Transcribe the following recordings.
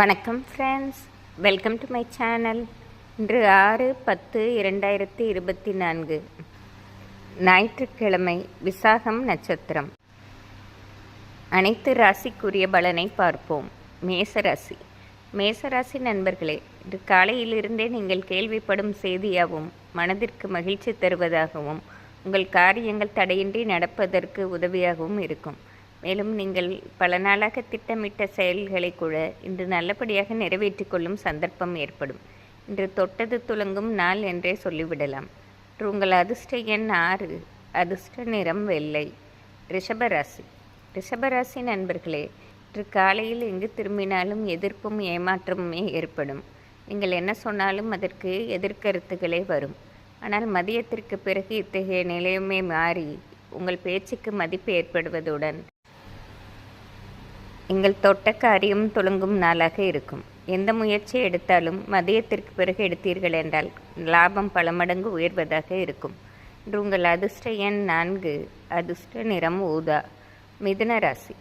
வணக்கம் friends welcome to my channel இன்று ஆறு பத்து இரண்டாயிரத்தி இருபத்தி நான்கு. ஞாயிற்றுக்கிழமை விசாகம் நட்சத்திரம். அனைத்து ராசிக்குரிய பலனை பார்ப்போம். மேசராசி. மேசராசி நண்பர்களே இன்று காலையிலிருந்தே நீங்கள் கேள்விப்படும் செய்தியாகவும் மனதிற்கு மகிழ்ச்சி தருவதாகவும் உங்கள் காரியங்கள் தடையின்றி நடப்பதற்கு உதவியாகவும் இருக்கும். மேலும் நீங்கள் பல நாளாக திட்டமிட்ட செயல்களை கூட இன்று நல்லபடியாக நிறைவேற்றி கொள்ளும் சந்தர்ப்பம் ஏற்படும். இன்று தொட்டது துலங்கும் நாள் என்றே சொல்லிவிடலாம். உங்கள் அதிர்ஷ்ட எண் ஆறு அதிர்ஷ்ட நிறம் வெள்ளை. ரிஷபராசி. ரிஷபராசி நண்பர்களே இன்று காலையில் எங்கு திரும்பினாலும் எதிர்ப்பும் ஏமாற்றமுமே ஏற்படும். நீங்கள் என்ன சொன்னாலும் அதற்கு எதிர்கருத்துகளே வரும். ஆனால் மதியத்திற்கு பிறகு இத்தகைய நிலையுமே மாறி உங்கள் பேச்சுக்கு மதிப்பு ஏற்படுவதுடன் எங்கள் தொட்ட காரியம் துளங்கும் நாளாக இருக்கும். எந்த முயற்சி எடுத்தாலும் மதியத்திற்கு பிறகு எடுத்தீர்கள் என்றால் லாபம் பல மடங்கு உயர்வதாக இருக்கும். இன்று உங்கள் அதிர்ஷ்ட எண் நான்கு அதிர்ஷ்ட நிறம் ஊதா மிதுன ராசி.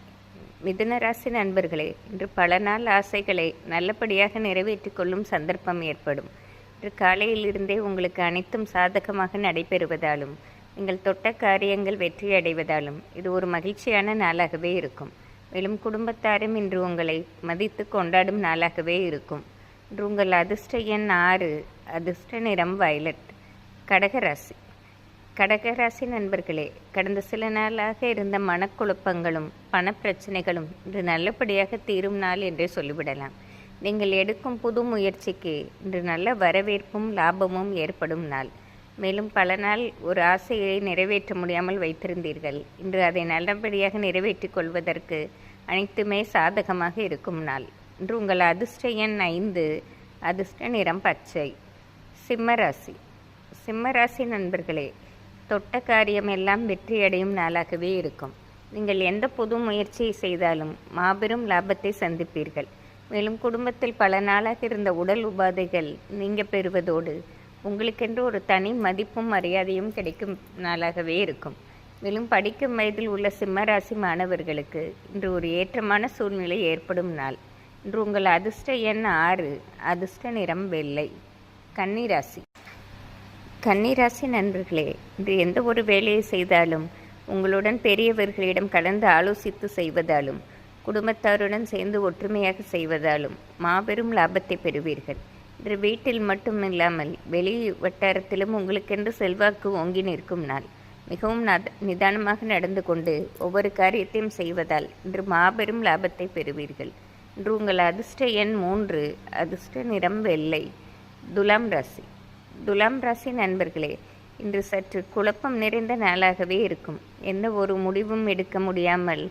மிதுன ராசி நண்பர்களே இன்று பல நாள் ஆசைகளை நல்லபடியாக நிறைவேற்றிக் கொள்ளும் சந்தர்ப்பம் ஏற்படும். இன்று காலையிலிருந்தே உங்களுக்கு அனைத்தும் சாதகமாக நடைபெறுவதாலும் நீங்கள் தொட்ட காரியங்கள் வெற்றியடைவதாலும் இது ஒரு மகிழ்ச்சியான நாளாகவே இருக்கும். மேலும் குடும்பத்தாரும் இன்று உங்களை மதித்து கொண்டாடும் நாளாகவே இருக்கும். இன்று உங்கள் அதிர்ஷ்ட எண் ஆறு அதிர்ஷ்ட நிறம் வயலட் கடகராசி. கடகராசி நண்பர்களே கடந்த சில நாளாக இருந்த மனக்குழப்பங்களும் பணப்பிரச்சனைகளும் இன்று நல்லபடியாக தீரும் நாள் என்றே சொல்லிவிடலாம். நீங்கள் எடுக்கும் புது முயற்சிக்கு இன்று நல்ல வரவேற்பும் லாபமும் ஏற்படும் நாள். மேலும் பல நாள் ஒரு ஆசையை நிறைவேற்ற முடியாமல் வைத்திருந்தீர்கள். இன்று அதை நல்லபடியாக நிறைவேற்றிக் கொள்வதற்கு அனைத்துமே சாதகமாக இருக்கும் நாள். இன்று உங்கள் அதிர்ஷ்ட எண் ஐந்து அதிர்ஷ்ட நிறம் பச்சை. சிம்மராசி சிம்மராசி நண்பர்களே தொட்ட காரியம் எல்லாம் வெற்றியடையும் நாளாகவே இருக்கும். நீங்கள் எந்த புது முயற்சியை செய்தாலும் மாபெரும் லாபத்தை சந்திப்பீர்கள். மேலும் குடும்பத்தில் பல நாளாக இருந்த உடல் உபாதைகள் நீங்க பெறுவதோடு உங்களுக்கென்று ஒரு தனி மதிப்பும் மரியாதையும் கிடைக்கும் நாளாகவே இருக்கும். மேலும் படிக்கும் வயதில் உள்ள சிம்மராசி மாணவர்களுக்கு இன்று ஒரு ஏற்றமான சூழ்நிலை ஏற்படும் நாள். இன்று உங்கள் அதிர்ஷ்ட எண் ஆறு அதிர்ஷ்ட நிறம் வெள்ளை. கன்னிராசி. கன்னிராசி நண்பர்களே இன்று எந்த ஒரு வேலையை செய்தாலும் உங்களுடன் பெரியவர்களிடம் கலந்து ஆலோசித்து செய்வதாலும் குடும்பத்தாருடன் சேர்ந்து ஒற்றுமையாக செய்வதாலும் மாபெரும் லாபத்தை பெறுவீர்கள். இன்று வீட்டில் மட்டும் இல்லாமல் வெளி வட்டாரத்திலும் உங்களுக்கென்று செல்வாக்கு ஓங்கி நிற்கும் நாள். மிகவும் நிதானமாக நடந்து கொண்டு ஒவ்வொரு காரியத்தையும் செய்வதால் இன்று மாபெரும் லாபத்தை பெறுவீர்கள். இன்று உங்கள் அதிர்ஷ்ட எண் மூன்று அதிர்ஷ்ட நிறம் வெள்ளை துலாம் ராசி. துலாம் ராசி நண்பர்களே இன்று சற்று குழப்பம் நிறைந்த நாளாகவே இருக்கும். எந்த ஒரு முடிவும் எடுக்க முடியாமல்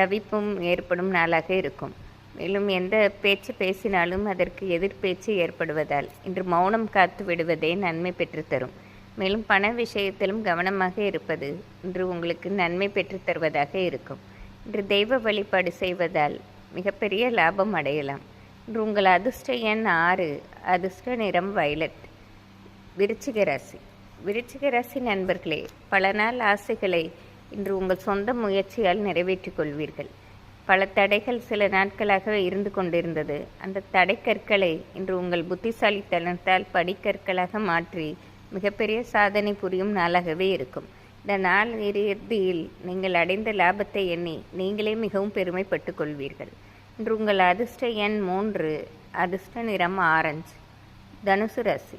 தவிப்பும் ஏற்படும் நாளாக இருக்கும். மேலும் எந்த பேச்சு பேசினாலும் அதற்கு எதிர்பேச்சு ஏற்படுவதால் இன்று மௌனம் காத்து விடுவதே நன்மை பெற்றுத்தரும் மேலும் பண விஷயத்திலும் கவனமாக இருப்பது இன்று உங்களுக்கு நன்மை பெற்றுத்தருவதாக இருக்கும். இன்று தெய்வ வழிபாடு செய்வதால் மிகப்பெரிய லாபம் அடையலாம். இன்று உங்கள் அதிர்ஷ்ட எண் ஆறு அதிர்ஷ்ட நிறம் வயலட் விருச்சிக ராசி. விருச்சிக ராசி நண்பர்களே பல நாள் ஆசைகளை இன்று உங்கள் சொந்த முயற்சியால் நிறைவேற்றிக் கொள்வீர்கள். பல தடைகள் சில நாட்களாக இருந்து கொண்டிருந்தது. அந்த தடைக்கற்களை இன்று உங்கள் புத்திசாலித்தனத்தால் படிக்கற்களாக மாற்றி மிகப்பெரிய சாதனை புரியும் நாளாகவே இருக்கும். இந்த நாள் இறுதியில் நீங்கள் அடைந்த லாபத்தை எண்ணி நீங்களே மிகவும் பெருமைப்பட்டு கொள்வீர்கள். இன்று உங்கள் அதிர்ஷ்ட எண் மூன்று அதிர்ஷ்ட நிறம் ஆரஞ்சு. தனுசு ராசி.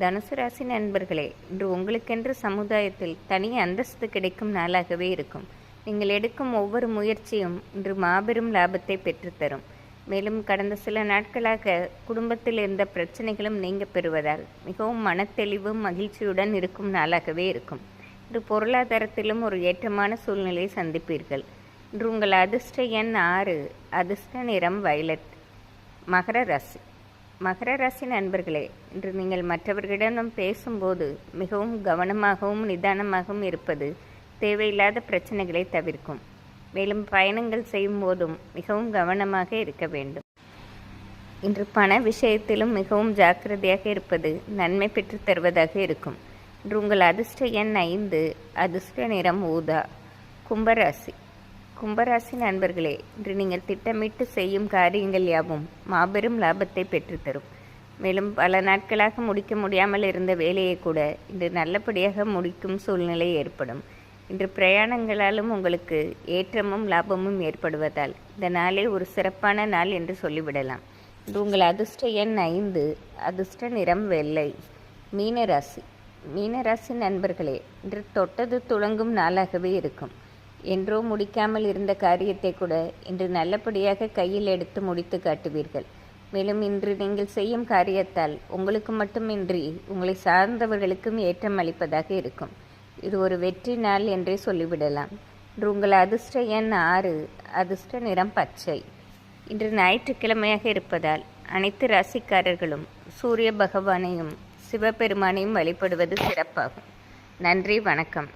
தனுசு ராசி நண்பர்களே இன்று உங்களுக்கென்று சமுதாயத்தில் தனி அந்தஸ்து கிடைக்கும் நாளாகவே இருக்கும். நீங்கள் எடுக்கும் ஒவ்வொரு முயற்சியும் இன்று மாபெரும் லாபத்தை பெற்றுத்தரும். மேலும் கடந்த சில நாட்களாக குடும்பத்தில் இருந்த பிரச்சனைகளும் நீங்க பெறுவதால் மிகவும் மனத்தெளிவும் மகிழ்ச்சியுடன் இருக்கும் நாளாகவே இருக்கும். இன்று பொருளாதாரத்திலும் ஒரு ஏற்றமான சூழ்நிலையை சந்திப்பீர்கள். இன்று உங்கள் அதிர்ஷ்ட எண் ஆறு அதிர்ஷ்ட நிறம் வயலட் மகர ராசி. மகர ராசி நண்பர்களே இன்று நீங்கள் மற்றவர்களிடம் பேசும்போது மிகவும் கவனமாகவும் நிதானமாகவும் இருப்பது தேவையில்லாத பிரச்சனைகளை தவிர்க்கும். மேலும் பயணங்கள் செய்யும் போதும் மிகவும் கவனமாக இருக்க வேண்டும். இன்று பண விஷயத்திலும் மிகவும் ஜாக்கிரதையாக இருப்பது நன்மை பெற்று தருவதாக இருக்கும். இன்று உங்கள் அதிர்ஷ்ட எண் ஐந்து அதிர்ஷ்ட நிறம் ஊதா கும்பராசி. கும்பராசி நண்பர்களே இன்று நீங்கள் திட்டமிட்டு செய்யும் காரியங்கள் யாவும் மாபெரும் லாபத்தை பெற்றுத்தரும் மேலும் பல நாட்களாக முடிக்க முடியாமல் இருந்த வேலையை கூட இன்று நல்லபடியாக முடிக்கும் சூழ்நிலை ஏற்படும். இன்று பிரயாணங்களாலும் உங்களுக்கு ஏற்றமும் லாபமும் ஏற்படுவதால் இந்த நாளே ஒரு சிறப்பான நாள் என்று சொல்லிவிடலாம். இன்று உங்கள் அதிர்ஷ்ட எண் ஐந்து அதிர்ஷ்ட நிறம் வெள்ளை மீனராசி. மீனராசி நண்பர்களே இன்று தொட்டது துளங்கும் நாளாகவே இருக்கும். என்றோ முடிக்காமல் இருந்த காரியத்தை கூட இன்று நல்லபடியாக கையில் எடுத்து முடித்து காட்டுவீர்கள். மேலும் இன்று நீங்கள் செய்யும் காரியத்தால் உங்களுக்கு மட்டுமின்றி உங்களை சார்ந்தவர்களுக்கும் ஏற்றம் அளிப்பதாக இருக்கும். இது ஒரு வெற்றி நாள் என்றே சொல்லிவிடலாம். இன்று உங்கள் அதிர்ஷ்ட எண் ஆறு அதிர்ஷ்ட நிறம் பச்சை. இன்று ஞாயிற்றுக்கிழமையாக இருப்பதால் அனைத்து ராசிக்காரர்களும் சூரிய பகவானையும் சிவபெருமானையும் வழிபடுவது சிறப்பாகும். நன்றி வணக்கம்.